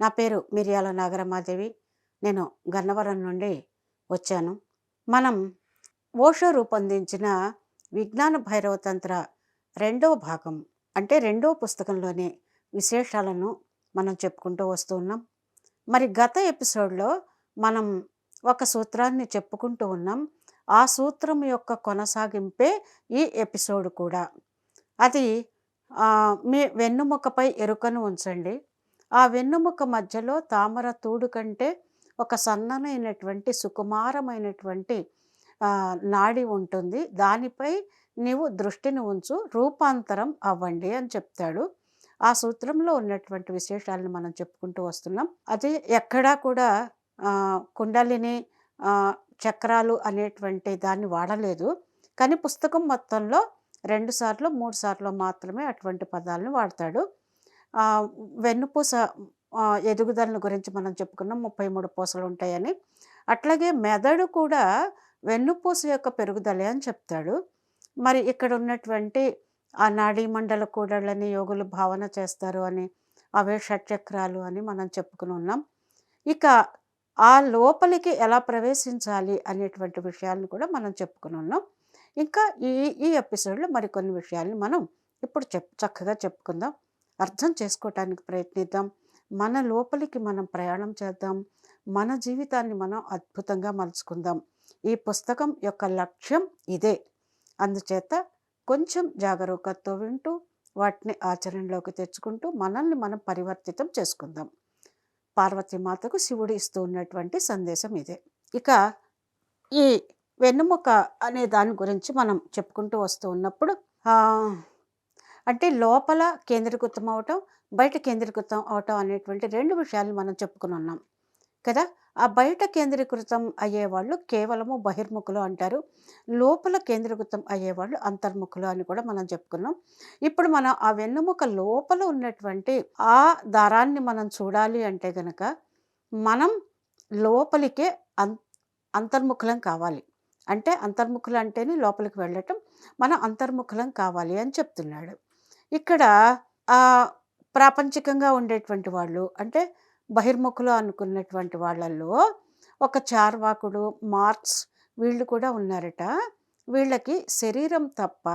నా పేరు మిర్యాల నాగరమాదేవి. నేను గన్నవరం నుండి వచ్చాను. మనం ఓషో రూపొందించిన విజ్ఞాన భైరవతంత్ర రెండో రెండవ భాగం అంటే రెండవ పుస్తకంలోని విశేషాలను మనం చెప్పుకుంటూ వస్తూ ఉన్నాం. మరి గత ఎపిసోడ్లో మనం ఒక సూత్రాన్ని చెప్పుకుంటూ ఉన్నాం. ఆ సూత్రం యొక్క కొనసాగింపే ఈ ఎపిసోడ్ కూడా. అది మీ వెన్నుముకపై ఎరుకను ఉంచండి. ఆ వెన్నుముక మధ్యలో తామర తూడు కంటే ఒక సన్ననైనటువంటి సుకుమారమైనటువంటి నాడి ఉంటుంది. దానిపై నీవు దృష్టిని ఉంచు రూపాంతరం అవ్వండి అని చెప్తాడు. ఆ సూత్రంలో ఉన్నటువంటి విశేషాలను మనం చెప్పుకుంటూ వస్తున్నాం. అది ఎక్కడా కూడా కుండలిని చక్రాలు అనేటువంటి దాన్ని వాడలేదు. కానీ పుస్తకం మొత్తంలో రెండు సార్లు మూడు సార్లు మాత్రమే అటువంటి పదాలను వాడతాడు. వెన్నుపూస ఎదుగుదలను గురించి మనం చెప్పుకున్నాం. ముప్పై మూడు పూసలు ఉంటాయని. అట్లాగే మెదడు కూడా వెన్నుపూస యొక్క పెరుగుదలే అని చెప్తాడు. మరి ఇక్కడ ఉన్నటువంటి ఆ నాడీ మండల కూడళ్ళని యోగులు భావన చేస్తారు అని అవే షట్చక్రాలు అని మనం చెప్పుకుని ఉన్నాం. ఇక ఆ లోపలికి ఎలా ప్రవేశించాలి అనేటువంటి విషయాలను కూడా మనం చెప్పుకుని ఉన్నాం. ఇంకా ఈ ఈ ఎపిసోడ్లో మరికొన్ని విషయాల్ని మనం ఇప్పుడు చెప్ చక్కగా చెప్పుకుందాం. అర్థం చేసుకోవటానికి ప్రయత్నిద్దాం. మన లోపలికి మనం ప్రయాణం చేద్దాం. మన జీవితాన్ని మనం అద్భుతంగా మలుచుకుందాం. ఈ పుస్తకం యొక్క లక్ష్యం ఇదే. అందుచేత కొంచెం జాగరూకతతో వింటూ వాటిని ఆచరణలోకి తెచ్చుకుంటూ మనల్ని మనం పరివర్తితం చేసుకుందాం. పార్వతీమాతకు శివుడు ఇస్తూ ఉన్నటువంటి సందేశం ఇదే. ఇక ఈ వెన్నుముక అనే దాని గురించి మనం చెప్పుకుంటూ వస్తూ ఉన్నప్పుడు అంటే లోపల కేంద్రీకృతం అవటం బయట కేంద్రీకృతం అవటం అనేటువంటి రెండు విషయాలు మనం చెప్పుకుని ఉన్నాం. కదా? ఆ బయట కేంద్రీకృతం అయ్యేవాళ్ళు కేవలము బహిర్ముఖులు అంటారు. లోపల కేంద్రీకృతం అయ్యేవాళ్ళు అంతర్ముఖులు అని కూడా మనం చెప్పుకున్నాం. ఇప్పుడు మనం ఆ వెన్నుముక లోపల ఉన్నటువంటి ఆ దారాన్ని మనం చూడాలి అంటే గనక మనం లోపలికే అం అంతర్ముఖులం కావాలి. అంటే అంతర్ముఖులు అంటేనే లోపలికి వెళ్ళటం మనం అంతర్ముఖులం కావాలి అని చెప్తున్నాడు. ఇక్కడ ప్రాపంచికంగా ఉండేటువంటి వాళ్ళు అంటే బహిర్ముఖులు అనుకున్నటువంటి వాళ్ళల్లో ఒక చార్వాకుడు మార్క్స్ వీళ్ళు కూడా ఉన్నారట. వీళ్ళకి శరీరం తప్ప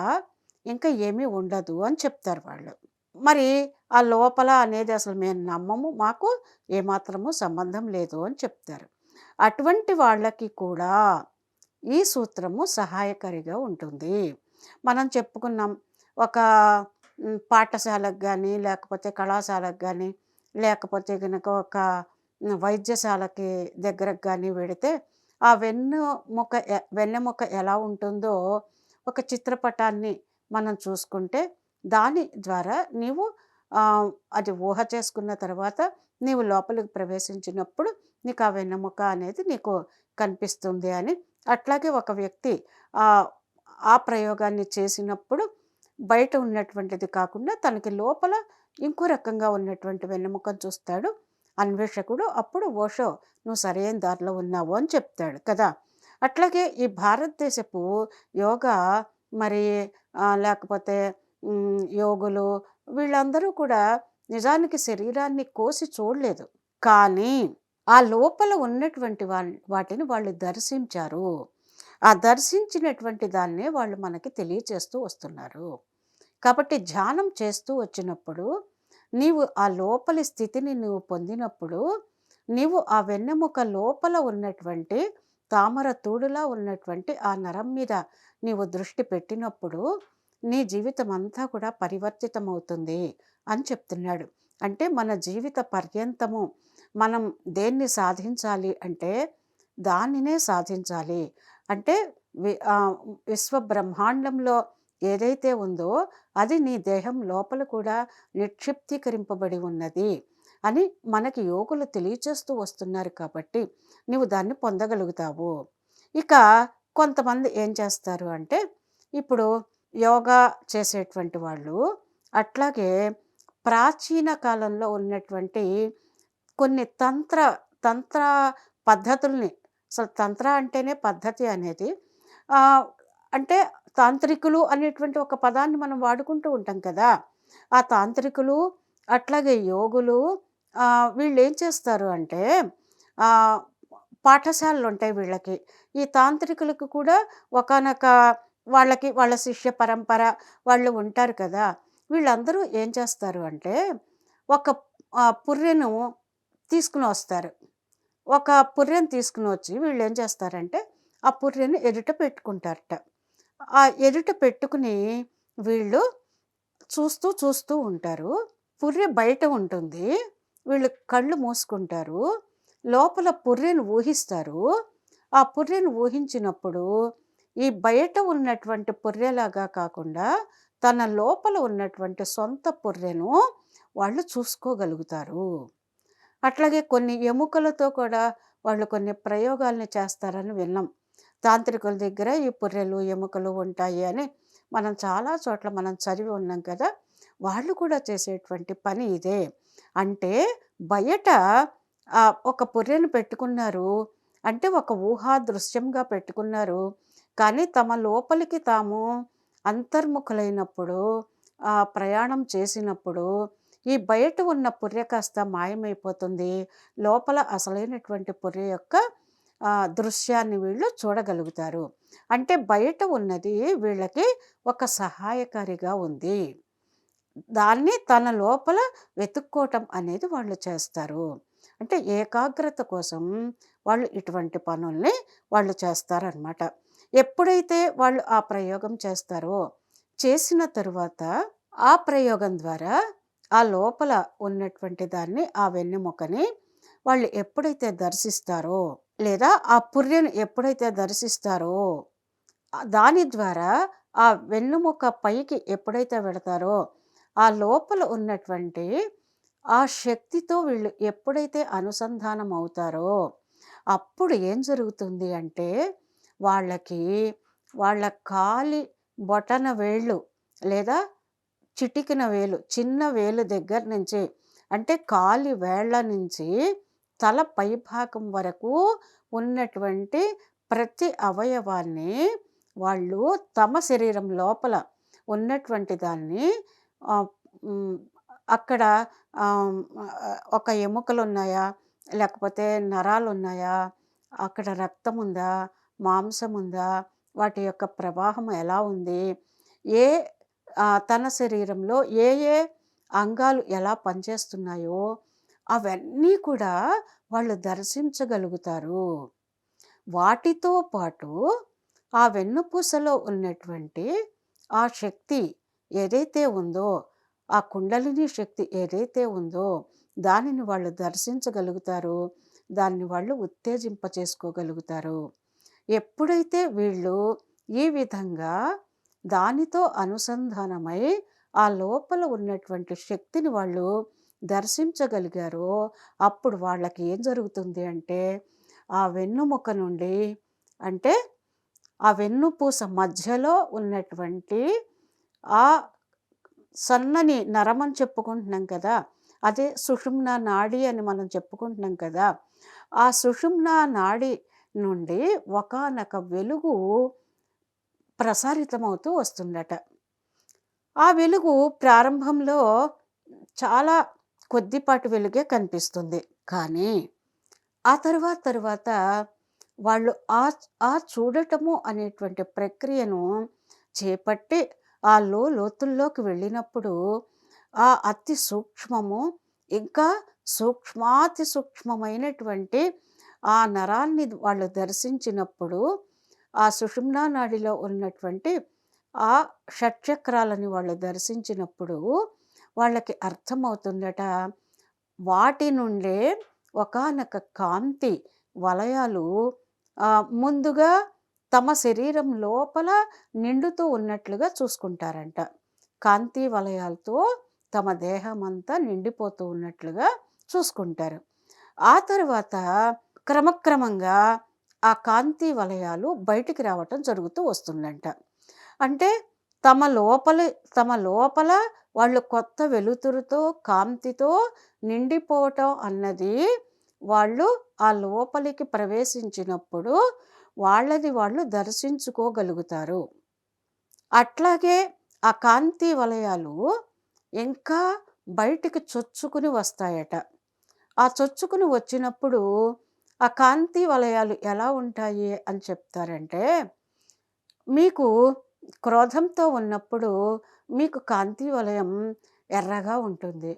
ఇంకా ఏమీ ఉండదు అని చెప్తారు వాళ్ళు. మరి ఆ లోపల అనేది అసలు మేము నమ్మము మాకు ఏమాత్రము సంబంధం లేదు అని చెప్తారు. అటువంటి వాళ్ళకి కూడా ఈ సూత్రము సహాయకారిగా ఉంటుంది. మనం చెప్పుకున్నాం ఒక పాఠశాలకు కానీ లేకపోతే కళాశాలకు కానీ లేకపోతే కనుక ఒక వైద్యశాలకి దగ్గరకు కానీ వెడితే ఆ వెన్నుముక వెన్నెముక ఎలా ఉంటుందో ఒక చిత్రపటాన్ని మనం చూసుకుంటే దాని ద్వారా నీవు అది ఊహ చేసుకున్న తర్వాత నీవు లోపలికి ప్రవేశించినప్పుడు నీకు ఆ వెన్నెముక అనేది నీకు కనిపిస్తుంది అని. అట్లాగే ఒక వ్యక్తి ఆ ప్రయోగాన్ని చేసినప్పుడు బయట ఉన్నటువంటిది కాకుండా తనకి లోపల ఇంకో రకంగా ఉన్నటువంటి వెన్నెముకను చూస్తాడు అన్వేషకుడు. అప్పుడు ఓషో "నువ్వు సరైన దారిలో ఉన్నావు" అని చెప్తాడు కదా! అట్లాగే ఈ భారతదేశపు యోగా మరి లేకపోతే యోగులు వీళ్ళందరూ కూడా నిజానికి శరీరాన్ని కోసి చూడలేదు. కానీ ఆ లోపల ఉన్నటువంటి వా వాటిని వాళ్ళు దర్శించారు. ఆ దర్శించినటువంటి దాన్నే వాళ్ళు మనకి తెలియచేస్తూ వస్తున్నారు. కాబట్టి ధ్యానం చేస్తూ వచ్చినప్పుడు నీవు ఆ లోపలి స్థితిని నువ్వు పొందినప్పుడు నీవు ఆ వెన్నెముక లోపల ఉన్నటువంటి తామర తూడులా ఉన్నటువంటి ఆ నరం మీద నీవు దృష్టి పెట్టినప్పుడు నీ జీవితం అంతా కూడా పరివర్తితమవుతుంది అని చెప్తున్నాడు. అంటే మన జీవిత పర్యంతము మనం దేన్ని సాధించాలి అంటే దానినే సాధించాలి. అంటే వి విశ్వ బ్రహ్మాండంలో ఏదైతే ఉందో అది నీ దేహం లోపల కూడా నిక్షిప్తీకరింపబడి ఉన్నది అని మనకి యోగులు తెలియచేస్తూ వస్తున్నారు కాబట్టి నీవు దాన్ని పొందగలుగుతావు. ఇక కొంతమంది ఏం చేస్తారు అంటే ఇప్పుడు యోగా చేసేటువంటి వాళ్ళు అట్లాగే ప్రాచీన కాలంలో ఉన్నటువంటి కొన్ని తంత్ర తంత్ర పద్ధతుల్ని అసలు తంత్ర అంటేనే పద్ధతి అనేది అంటే తాంత్రికులు అనేటువంటి ఒక పదాన్ని మనం వాడుకుంటూ ఉంటాం కదా! ఆ తాంత్రికులు అట్లాగే యోగులు వీళ్ళు ఏం చేస్తారు అంటే పాఠశాలలు ఉంటాయి వీళ్ళకి. ఈ తాంత్రికులకు కూడా ఒకానొక వాళ్ళకి వాళ్ళ శిష్య పరంపర వాళ్ళు ఉంటారు కదా! వీళ్ళందరూ ఏం చేస్తారు అంటే ఒక పుర్రెను తీసుకుని వస్తారు ఒక పుర్రెను తీసుకొని వచ్చి వీళ్ళు ఏం చేస్తారంటే ఆ పుర్రెను ఎదుట పెట్టుకుంటారట. ఆ ఎదుట పెట్టుకుని వీళ్ళు చూస్తూ చూస్తూ ఉంటారు. పుర్రె బయట ఉంటుంది. వీళ్ళు కళ్ళు మూసుకుంటారు. లోపల పుర్రెను ఊహిస్తారు. ఆ పుర్రెను ఊహించినప్పుడు ఈ బయట ఉన్నటువంటి పుర్రెలాగా కాకుండా తన లోపల ఉన్నటువంటి సొంత పుర్రెను వాళ్ళు చూసుకోగలుగుతారు. అట్లాగే కొన్ని ఎముకలతో కూడా వాళ్ళు కొన్ని ప్రయోగాల్ని చేస్తారని విన్నాం. తాంత్రికుల దగ్గర ఈ పుర్రెలు, ఎముకలు ఉంటాయి అని మనం చాలా చోట్ల మనం చదివి ఉన్నాం కదా! వాళ్ళు కూడా చేసేటువంటి పని ఇదే. అంటే బయట ఒక పుర్రెను పెట్టుకున్నారు. అంటే ఒక ఊహా దృశ్యంగా పెట్టుకున్నారు. కానీ తమ లోపలికి తాము అంతర్ముఖులైనప్పుడు ప్రయాణం చేసినప్పుడు ఈ బయట ఉన్న పుర్రె కాస్త మాయమైపోతుంది. లోపల అసలైనటువంటి పుర్రె యొక్క దృశ్యాన్ని వీళ్ళు చూడగలుగుతారు. అంటే బయట ఉన్నది వీళ్ళకి ఒక సహాయకారిగా ఉంది. దాన్ని తన లోపల వెతుక్కోవటం అనేది వాళ్ళు చేస్తారు. అంటే ఏకాగ్రత కోసం వాళ్ళు ఇటువంటి పనుల్ని వాళ్ళు చేస్తారనమాట. ఎప్పుడైతే వాళ్ళు ఆ ప్రయోగం చేస్తారో, చేసిన తరువాత ఆ ప్రయోగం ద్వారా ఆ లోపల ఉన్నటువంటి దాన్ని ఆ వెన్నెముకని వాళ్ళు ఎప్పుడైతే దర్శిస్తారో లేదా ఆ పుర్రెను ఎప్పుడైతే దర్శిస్తారో దాని ద్వారా ఆ వెన్నుముక పైకి ఎప్పుడైతే వెడతారో ఆ లోపల ఉన్నటువంటి ఆ శక్తితో వీళ్ళు ఎప్పుడైతే అనుసంధానం అవుతారో అప్పుడు ఏం జరుగుతుంది అంటే వాళ్ళకి వాళ్ళ కాలి బొటన వేళ్ళు లేదా చిటికిన వేలు చిన్న వేలు దగ్గర నుంచి అంటే కాలి వేళ్ళ నుంచి తల పైభాగం వరకు ఉన్నటువంటి ప్రతి అవయవాన్ని వాళ్ళు తమ శరీరం లోపల ఉన్నటువంటి దాన్ని అక్కడ ఒక ఎముకలు ఉన్నాయా లేకపోతే నరాలు ఉన్నాయా అక్కడ రక్తం ఉందా? మాంసం ఉందా? వాటి యొక్క ప్రవాహం ఎలా ఉంది? ఏ తన శరీరంలో ఏ ఏ అంగాలు ఎలా పనిచేస్తున్నాయో అవన్నీ కూడా వాళ్ళు దర్శించగలుగుతారు. వాటితో పాటు ఆ వెన్నుపూసలో ఉన్నటువంటి ఆ శక్తి ఏదైతే ఉందో, ఆ కుండలిని శక్తి ఏదైతే ఉందో దానిని వాళ్ళు దర్శించగలుగుతారు. దాన్ని వాళ్ళు ఉత్తేజింప చేసుకోగలుగుతారు ఎప్పుడైతే వీళ్ళు ఈ విధంగా దానితో అనుసంధానమై ఆ లోపల ఉన్నటువంటి శక్తిని వాళ్ళు దర్శించగలిగారో అప్పుడు వాళ్ళకి ఏం జరుగుతుంది అంటే ఆ వెన్నుముక నుండి అంటే ఆ వెన్నుపూస మధ్యలో ఉన్నటువంటి ఆ సన్నని నరమని చెప్పుకుంటున్నాం కదా అదే సుషుమ్న నాడి అని మనం చెప్పుకుంటున్నాం కదా ఆ సుషుమ్న నాడి నుండి ఒకానొక వెలుగు ప్రసారితమవుతూ వస్తుందట. ఆ వెలుగు ప్రారంభంలో చాలా కొద్దిపాటి వెలుగే కనిపిస్తుంది. కానీ ఆ తర్వాత తర్వాత వాళ్ళు ఆ ఆ చూడటము అనేటువంటి ప్రక్రియను చేపట్టి ఆ లో లోతుల్లోకి వెళ్ళినప్పుడు ఆ అతి సూక్ష్మము ఇంకా సూక్ష్మాతి సూక్ష్మమైనటువంటి ఆ నరాన్ని వాళ్ళు దర్శించినప్పుడు ఆ సుషుమ్నా నాడిలో ఉన్నటువంటి ఆ షట్చక్రాలని వాళ్ళు దర్శించినప్పుడు వాళ్ళకి అర్థమవుతుందట. వాటి నుండే ఒకానొక కాంతి వలయాలు ముందుగా తమ శరీరం లోపల నిండుతూ ఉన్నట్లుగా చూసుకుంటారంట. కాంతి వలయాలతో తమ దేహం అంతా నిండిపోతూ ఉన్నట్లుగా చూసుకుంటారు. ఆ తర్వాత క్రమక్రమంగా ఆ కాంతి వలయాలు బయటికి రావటం జరుగుతూ వస్తుందంట. అంటే తమ లోపల తమ లోపల వాళ్ళు కొత్త వెలుతురుతో కాంతితో నిండిపోవటం అన్నది వాళ్ళు ఆ లోపలికి ప్రవేశించినప్పుడు వాళ్ళది వాళ్ళు దర్శించుకోగలుగుతారు. అట్లాగే ఆ కాంతి వలయాలు ఇంకా బయటికి చొచ్చుకుని వస్తాయట. ఆ చొచ్చుకుని వచ్చినప్పుడు ఆ కాంతి వలయాలు ఎలా ఉంటాయి అని చెప్తారంటే మీకు క్రోధంతో ఉన్నప్పుడు మీకు కాంతి వలయం ఎర్రగా ఉంటుంది.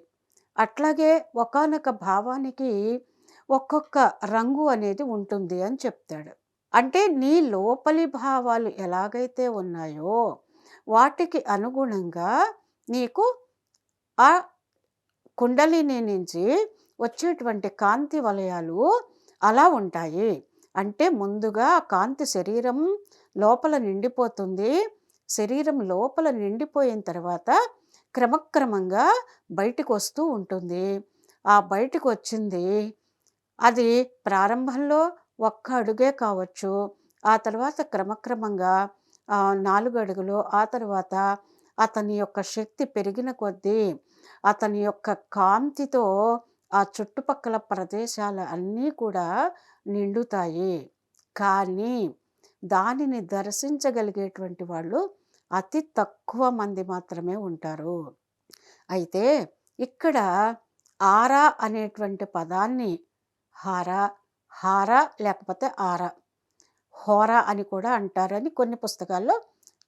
అట్లాగే ఒకానొక భావానికి ఒక్కొక్క రంగు అనేది ఉంటుంది అని చెప్తాడు. అంటే నీ లోపలి భావాలు ఎలాగైతే ఉన్నాయో వాటికి అనుగుణంగా నీకు ఆ కుండలిని నుంచి వచ్చేటువంటి కాంతి వలయాలు అలా ఉంటాయి. అంటే ముందుగా కాంతి శరీరం లోపల నిండిపోతుంది. శరీరం లోపల నిండిపోయిన తర్వాత క్రమక్రమంగా బయటికి వస్తూ ఉంటుంది. ఆ బయటికి వచ్చింది. అది ప్రారంభంలో ఒక్క అడుగే కావచ్చు. ఆ తర్వాత క్రమక్రమంగా నాలుగు అడుగులు ఆ తర్వాత అతని యొక్క శక్తి పెరిగిన కొద్దీ అతని యొక్క కాంతితో ఆ చుట్టుపక్కల ప్రదేశాలు అన్నీ కూడా నిండుతాయి. కానీ దానిని దర్శించగలిగేటువంటి వాళ్ళు అతి తక్కువ మంది మాత్రమే ఉంటారు. అయితే ఇక్కడ ఆరా అనేటువంటి పదాన్ని హార హార లేకపోతే ఆర హోరా అని కూడా అంటారని కొన్ని పుస్తకాల్లో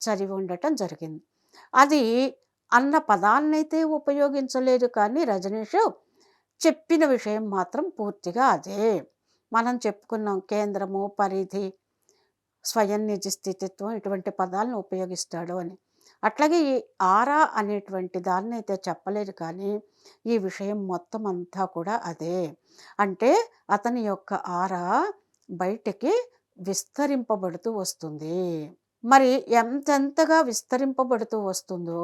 చదివి ఉండటం జరిగింది. అది అన్న పదాన్నైతే ఉపయోగించలేదు కానీ రజనీష్ చెప్పిన విషయం మాత్రం పూర్తిగా అదే. మనం చెప్పుకున్నాం కేంద్రము పరిధి స్వయం నిజ స్థితిత్వం ఇటువంటి పదాలను ఉపయోగిస్తాడు అని. అట్లాగే ఈ ఆరా అనేటువంటి దాన్ని అయితే చెప్పలేదు కానీ ఈ విషయం మొత్తం అంతా కూడా అదే. అంటే అతని యొక్క ఆరా బయటికి విస్తరింపబడుతూ వస్తుంది. మరి ఎంతెంతగా విస్తరింపబడుతూ వస్తుందో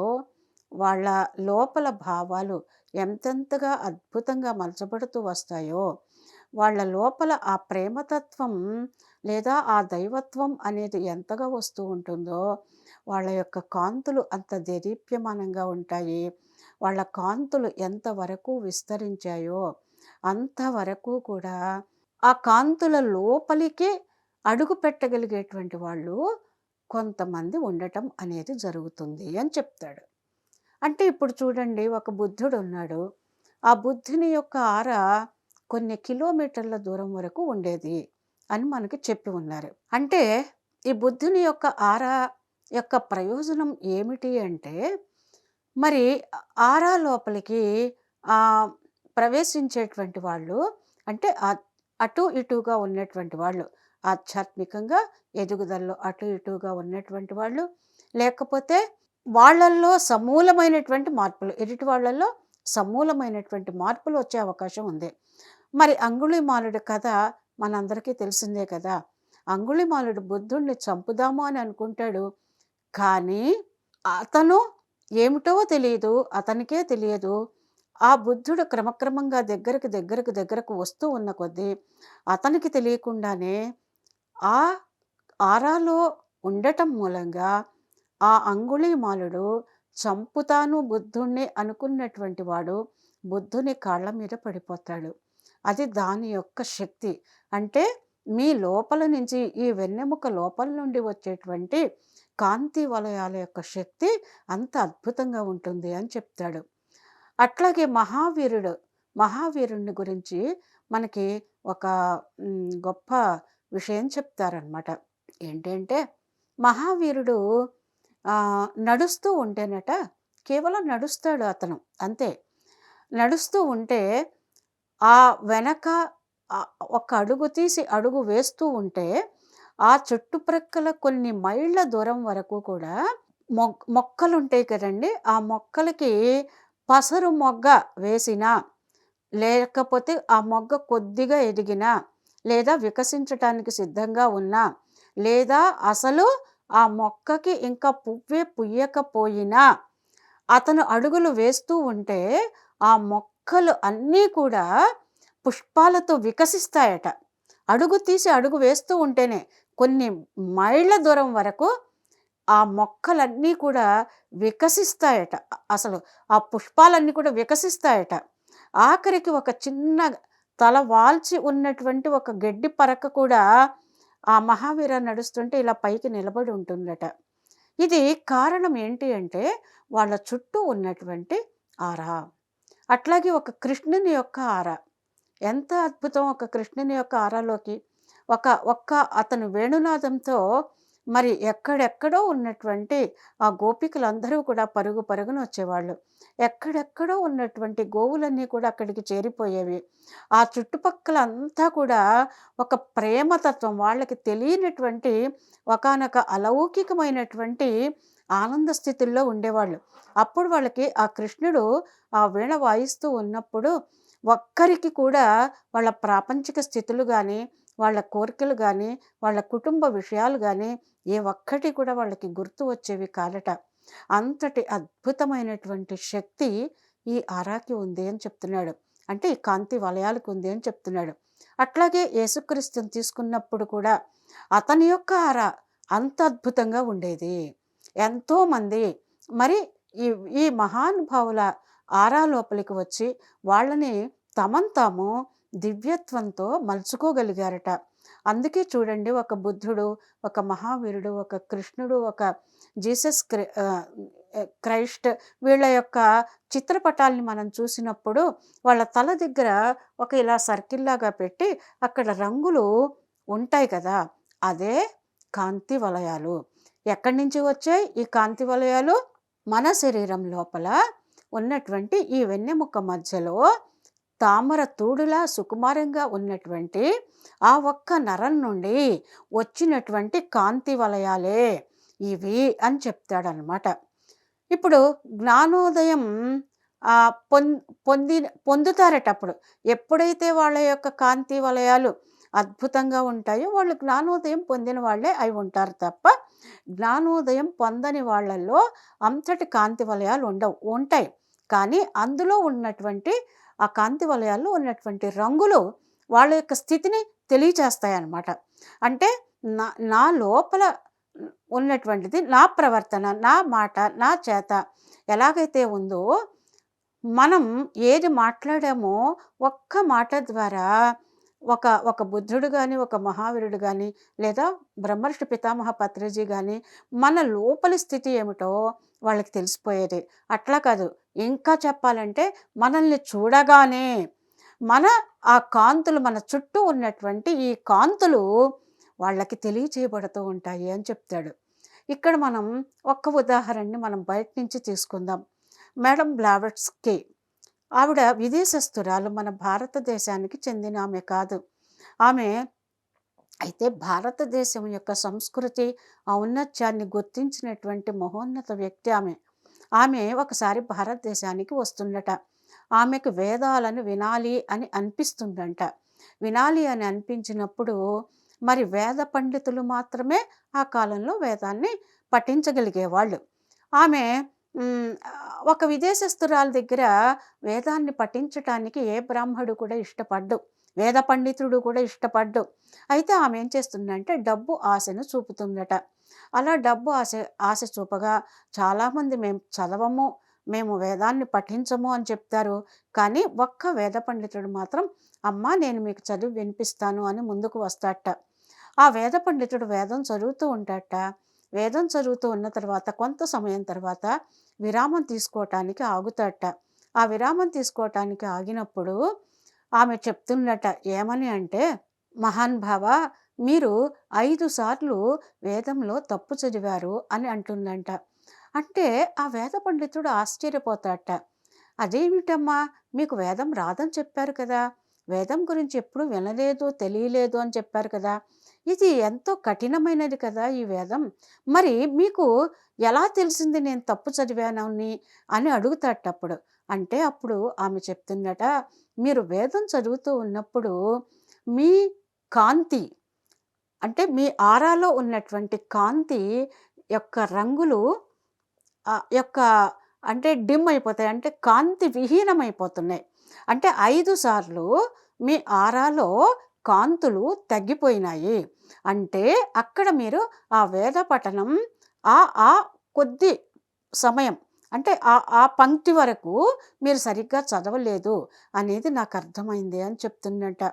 వాళ్ళ లోపల భావాలు ఎంతెంతగా అద్భుతంగా మలచబడుతూ వస్తాయో వాళ్ళ లోపల ఆ ప్రేమతత్వం లేదా ఆ దైవత్వం అనేది ఎంతగా వస్తూ ఉంటుందో వాళ్ళ యొక్క కాంతులు అంత దేదీప్యమానంగా ఉంటాయి వాళ్ళ కాంతులు ఎంతవరకు విస్తరించాయో అంతవరకు కూడా ఆ కాంతుల లోపలికి అడుగు పెట్టగలిగేటువంటి వాళ్ళు కొంతమంది ఉండటం అనేది జరుగుతుంది అని చెప్తాడు. అంటే ఇప్పుడు చూడండి ఒక బుద్ధుడు ఉన్నాడు. ఆ బుద్ధుని యొక్క ఆర కొన్ని కిలోమీటర్ల దూరం వరకు ఉండేది అని మనకి చెప్పి ఉన్నారు. అంటే ఈ బుద్ధుని యొక్క ఆరా యొక్క ప్రయోజనం ఏమిటి అంటే మరి ఆరా లోపలికి ప్రవేశించేటువంటి వాళ్ళు అంటే అటు ఇటుగా ఉన్నటువంటి వాళ్ళు ఆధ్యాత్మికంగా ఎదుగుదలలో అటు ఇటుగా ఉన్నటువంటి వాళ్ళు లేకపోతే వాళ్ళల్లో సమూలమైనటువంటి మార్పులు ఎదుటి వాళ్ళల్లో సమూలమైనటువంటి మార్పులు వచ్చే అవకాశం ఉంది. మరి అంగుళిమాలుడి కథ మనందరికీ తెలిసిందే కదా. అంగుళిమాలుడు బుద్ధుణ్ణి చంపుదాము అని అనుకుంటాడు. కానీ అతను ఏమిటో తెలియదు అతనికే తెలియదు. ఆ బుద్ధుడు క్రమక్రమంగా దగ్గరకు దగ్గరకు దగ్గరకు వస్తూ ఉన్న కొద్దీ అతనికి తెలియకుండానే ఆ ఆరాలో ఉండటం మూలంగా ఆ అంగుళీమాలుడు చంపుతాను బుద్ధుణ్ణి అనుకున్నటువంటి వాడు బుద్ధుని కాళ్ళ మీద పడిపోతాడు. అది దాని యొక్క శక్తి. అంటే మీ లోపల నుంచి ఈ వెన్నెముక లోపల నుండి వచ్చేటువంటి కాంతి వలయాల యొక్క శక్తి అంత అద్భుతంగా ఉంటుంది అని చెప్తాడు. అట్లాగే మహావీరుడు మహావీరుణ్ణి గురించి మనకి ఒక గొప్ప విషయం చెప్తారనమాట ఏంటంటే మహావీరుడు నడుస్తూ ఉంటేనట కేవలం నడుస్తాడు అతను. అంతే. నడుస్తూ ఉంటే ఆ వెనక ఒక అడుగు తీసి అడుగు వేస్తూ ఉంటే ఆ చుట్టుప్రక్కల కొన్ని మైళ్ళ దూరం వరకు కూడా మొ మొక్కలు ఉంటాయి కదండి. ఆ మొక్కలకి పసరు మొగ్గ వేసినా లేకపోతే ఆ మొగ్గ కొద్దిగా ఎదిగినా లేదా వికసించటానికి సిద్ధంగా ఉన్నా లేదా అసలు ఆ మొక్కకి ఇంకా పువ్వే పుయ్యకపోయినా అతను అడుగులు వేస్తూ ఉంటే ఆ మొక్కలు అన్నీ కూడా పుష్పాలతో వికసిస్తాయట. అడుగు తీసి అడుగు వేస్తూ ఉంటేనే కొన్ని మైళ్ళ దూరం వరకు ఆ మొక్కలన్నీ కూడా వికసిస్తాయట. అసలు ఆ పుష్పాలన్నీ కూడా వికసిస్తాయట. ఆఖరికి ఒక చిన్న తల వాల్చి ఉన్నటువంటి ఒక గడ్డి పరక కూడా ఆ మహావీర నడుస్తుంటే ఇలా పైకి నిలబడి ఉంటుందట. ఇది కారణం ఏంటి అంటే వాళ్ళ చుట్టూ ఉన్నటువంటి ఆరా. అట్లాగే ఒక కృష్ణుని యొక్క ఆర. ఎంత అద్భుతం ఒక కృష్ణుని యొక్క ఆరాలోకి. ఒక ఒక్క అతను వేణునాదంతో మరి ఎక్కడెక్కడో ఉన్నటువంటి ఆ గోపికలందరూ కూడా పరుగు పరుగున వచ్చేవాళ్ళు. ఎక్కడెక్కడో ఉన్నటువంటి గోవులన్నీ కూడా అక్కడికి చేరిపోయేవి. ఆ చుట్టుపక్కల అంతా కూడా ఒక ప్రేమతత్వం వాళ్ళకి తెలియనటువంటి ఒకానొక అలౌకికమైనటువంటి ఆనంద స్థితుల్లో ఉండేవాళ్ళు. అప్పుడు వాళ్ళకి ఆ కృష్ణుడు ఆ వీణ వాయిస్తూ ఉన్నప్పుడు ఒక్కరికి కూడా వాళ్ళ ప్రాపంచిక స్థితులు కానీ వాళ్ళ కోరికలు కానీ వాళ్ళ కుటుంబ విషయాలు కానీ ఏ ఒక్కటి కూడా వాళ్ళకి గుర్తు వచ్చేవి కాలట అంతటి అద్భుతమైనటువంటి శక్తి ఈ ఆరాకి ఉంది అని చెప్తున్నాడు. అంటే ఈ కాంతి వలయాలకు ఉంది అని చెప్తున్నాడు. అట్లాగే యేసుక్రీస్తుని తీసుకున్నప్పుడు కూడా అతని యొక్క ఆర అంత అద్భుతంగా ఉండేది. ఎంతోమంది మరి ఈ ఈ మహానుభావుల ఆరా లోపలికి వచ్చి వాళ్ళని తమంతాము తాము దివ్యత్వంతో మలుచుకోగలిగారట. అందుకే చూడండి ఒక బుద్ధుడు ఒక మహావీరుడు ఒక కృష్ణుడు ఒక జీసస్ క్రి క్రైస్ట్ వీళ్ళ యొక్క చిత్రపటాల్ని మనం చూసినప్పుడు వాళ్ళ తల దగ్గర ఒక ఇలా సర్కిల్ లాగా పెట్టి అక్కడ రంగులు ఉంటాయి కదా అదే కాంతి వలయాలు. ఎక్కడి నుంచి వచ్చాయి? ఈ కాంతి వలయాలు మన శరీరం లోపల ఉన్నటువంటి ఈ వెన్నెముక మధ్యలో తామర తూడులా సుకుమారంగా ఉన్నటువంటి ఆ ఒక్క నరం నుండి వచ్చినటువంటి కాంతి వలయాలే ఇవి అని చెప్తాడనమాట ఇప్పుడు జ్ఞానోదయం పొం పొంది పొందుతారట అప్పుడు ఎప్పుడైతే వాళ్ళ యొక్క కాంతి వలయాలు అద్భుతంగా ఉంటాయో వాళ్ళు జ్ఞానోదయం పొందిన వాళ్ళే అయి ఉంటారు తప్ప జ్ఞానోదయం పొందని వాళ్ళల్లో అంతటి కాంతి వలయాలు ఉండవు ఉంటాయి. కానీ అందులో ఉన్నటువంటి ఆ కాంతి వలయాల్లో ఉన్నటువంటి రంగులు వాళ్ళ యొక్క స్థితిని తెలియచేస్తాయి అన్నమాట అంటే నా నా లోపల ఉన్నటువంటిది నా ప్రవర్తన నా మాట నా చేత ఎలాగైతే ఉందో మనం ఏది మాట్లాడామో ఒక్క మాట ద్వారా ఒక ఒక బుద్ధుడు కానీ ఒక మహావీరుడు కానీ లేదా బ్రహ్మర్షి పితామహ పత్రిజీ కానీ మన లోపలి స్థితి ఏమిటో వాళ్ళకి తెలిసిపోయేది. అట్లా కాదు. ఇంకా చెప్పాలంటే మనల్ని చూడగానే మన ఆ కాంతులు మన చుట్టూ ఉన్నటువంటి ఈ కాంతులు వాళ్ళకి తెలియచేయబడుతూ ఉంటాయి అని చెప్తాడు. ఇక్కడ మనం ఒక్క ఉదాహరణని మనం బయట నుంచి తీసుకుందాం. మేడం బ్లావెట్స్కి ఆవిడ విదేశస్తురాలు మన భారతదేశానికి చెందిన ఆమె కాదు. ఆమె అయితే భారతదేశం యొక్క సంస్కృతి ఔన్నత్యాన్ని గుర్తించినటువంటి మహోన్నత వ్యక్తి ఆమె. ఆమె ఒకసారి భారతదేశానికి వస్తుందట. ఆమెకు వేదాలను వినాలి అని అనిపిస్తుందంట. వినాలి అని అనిపించినప్పుడు మరి వేద పండితులు మాత్రమే ఆ కాలంలో వేదాన్ని పఠించగలిగేవాళ్ళు. ఆమె ఒక విదేశస్తురాల దగ్గర వేదాన్ని పఠించటానికి ఏ బ్రాహ్మడు కూడా ఇష్టపడ్డు. వేద పండితుడు కూడా ఇష్టపడ్డు. అయితే ఆమె ఏం చేస్తుందంటే డబ్బు ఆశను చూపుతుందట. అలా డబ్బు ఆశ ఆశ చూపగా చాలామంది మేము చదవము మేము వేదాన్ని పఠించము అని చెప్తారు. కానీ ఒక్క వేద పండితుడు మాత్రం అమ్మా నేను మీకు చదివి వినిపిస్తాను అని ముందుకు వస్తాట ఆ వేద పండితుడు వేదం చదువుతూ ఉంటాట వేదం చదువుతూ ఉన్న తర్వాత కొంత సమయం తర్వాత విరామం తీసుకోవటానికి ఆగుతాట ఆ విరామం తీసుకోవటానికి ఆగినప్పుడు ఆమె చెప్తున్నట ఏమని అంటే మహాన్ భావ మీరు ఐదు సార్లు వేదంలో తప్పు చదివారు అని అంటుందంట. అంటే ఆ వేద పండితుడు ఆశ్చర్యపోతాడట అదేమిటమ్మా? మీకు వేదం రాదని చెప్పారు కదా. వేదం గురించి ఎప్పుడు వినలేదు తెలియలేదు అని చెప్పారు కదా. ఇది ఎంతో కఠినమైనది కదా ఈ వేదం. మరి మీకు ఎలా తెలిసింది నేను తప్పు చదివానని అని అడుగుతాటప్పుడు అంటే అప్పుడు ఆమె చెప్తుందట మీరు వేదం చదువుతూ ఉన్నప్పుడు మీ కాంతి అంటే మీ ఆరాలో ఉన్నటువంటి కాంతి యొక్క రంగులు యొక్క అంటే డిమ్ అయిపోతాయి. అంటే కాంతి విహీనమైపోతున్నాయి. అంటే ఐదు సార్లు మీ ఆరాలో కాంతులు తగ్గిపోయినాయి. అంటే అక్కడ మీరు ఆ వేద పఠనం ఆ ఆ కొద్ది సమయం అంటే ఆ ఆ పంక్తి వరకు మీరు సరిగ్గా చదవలేదు అనేది నాకు అర్థమైంది అని చెప్తున్నట్ట.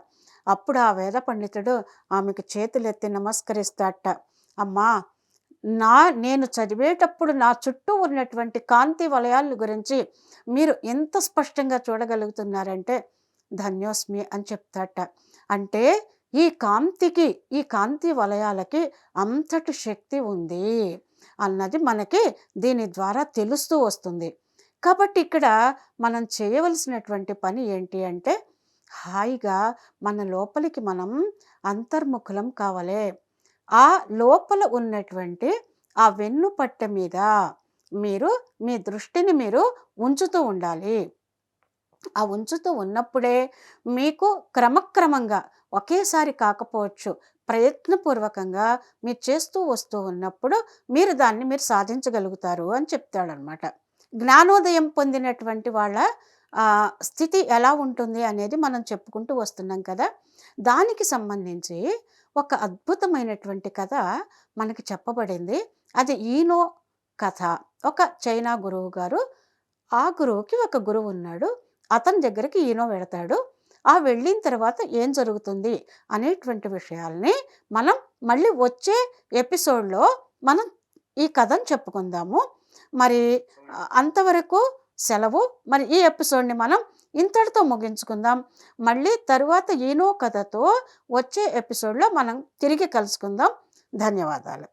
అప్పుడు ఆ వేద పండితుడు ఆమెకు చేతులెత్తి నమస్కరిస్తాట అమ్మా నా నేను చదివేటప్పుడు నా చుట్టూ ఉన్నటువంటి కాంతి వలయాల గురించి మీరు ఎంత స్పష్టంగా చూడగలుగుతున్నారంటే ధన్యోస్మి అని చెప్తాట అంటే ఈ కాంతికి ఈ కాంతి వలయాలకి అంతటి శక్తి ఉంది అన్నది మనకి దీని ద్వారా తెలుస్తూ వస్తుంది. కాబట్టి ఇక్కడ మనం చేయవలసినటువంటి పని ఏంటి అంటే హాయిగా మన లోపలికి మనం అంతర్ముఖులం కావాలి. ఆ లోపల ఉన్నటువంటి ఆ వెన్ను పట్ట మీద మీరు మీ దృష్టిని మీరు ఉంచుతూ ఉండాలి. ఆ ఉంచుతూ ఉన్నప్పుడే మీకు క్రమక్రమంగా ఒకేసారి కాకపోవచ్చు ప్రయత్నపూర్వకంగా మీరు చేస్తూ వస్తూ ఉన్నప్పుడు మీరు దాన్ని మీరు సాధించగలుగుతారు అని చెప్తాడనమాట జ్ఞానోదయం పొందినటువంటి వాళ్ళ స్థితి ఎలా ఉంటుంది అనేది మనం చెప్పుకుంటూ వస్తున్నాం కదా. దానికి సంబంధించి ఒక అద్భుతమైనటువంటి కథ మనకి చెప్పబడింది. అది ఈనో కథ. ఒక చైనా గురువు గారు ఆ గురువుకి ఒక గురువు ఉన్నాడు. అతని దగ్గరికి ఈనో వెళతాడు. ఆ వెళ్ళిన తర్వాత ఏం జరుగుతుంది అనేటువంటి విషయాల్ని మనం మళ్ళీ వచ్చే ఎపిసోడ్లో మనం ఈ కథను చెప్పుకుందాము. మరి అంతవరకు సెలవు. మరి ఈ ఎపిసోడ్ని మనం ఇంతటితో ముగించుకుందాం. మళ్ళీ తరువాత ఈనో కథతో వచ్చే ఎపిసోడ్లో మనం తిరిగి కలుసుకుందాం. ధన్యవాదాలు.